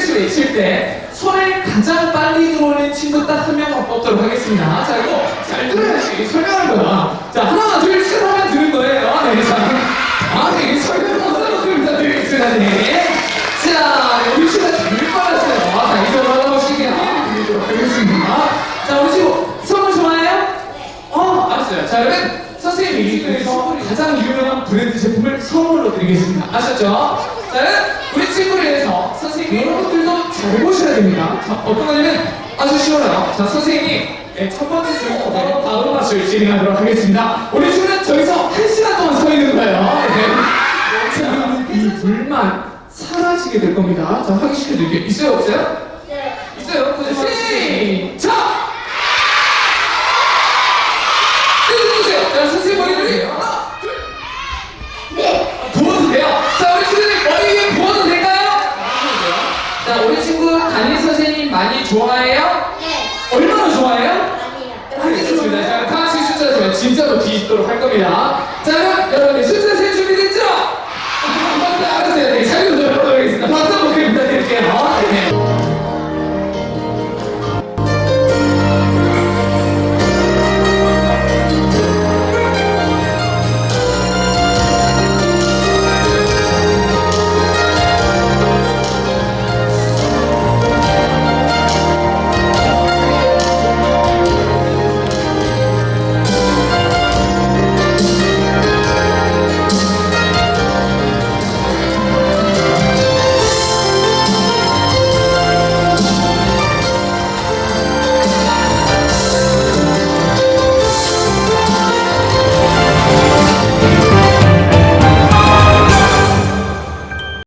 수 있을 때 손에 가장 빨리 들어오는 친구 딱 한 명만 뽑도록 하겠습니다. 자, 이거 잘 들어야지. 설명하는 거야. 자, 하나, 둘, 셋 하면 들은 거예요. 네, 자. 아, 네, 설명 못 써놓고 부탁드리겠습니다. 네. 자, 네, 우리 친구가 제일 빨랐어요. 자, 이쪽으로 하나씩 드리도록 하겠습니다. 자, 우리 친구 선물 좋아해요? 어, 알았어요. 자, 그러면 선생님이 그래서 가장 유명한 브랜드 제품을 선물로 드리겠습니다. 아셨죠? 자, 그러면 우리 친구를 위해서 선생님 여러분들도 잘 보셔야 됩니다. 자, 어떤 거냐면 아주 쉬워요. 자, 선생님이 네, 첫 번째 주인공 바로 바로 맛을 진행하도록 하겠습니다. 우리 친구는 저기서 한 시간 동안 서 있는 거예요. 네. 자, 이 물만 사라지게 될 겁니다. 자, 확인시켜드릴게요. 있어요, 없어요? 네. 좋아해요? 네. 얼마나 좋아해요? 아니에요. 알겠습니다. 자, 다 같이 숫자 세요. 진짜로 뒤집도록 할 겁니다. 자, 그럼 여러분들 숫자 세 준비됐죠? 한번더. 네, 잘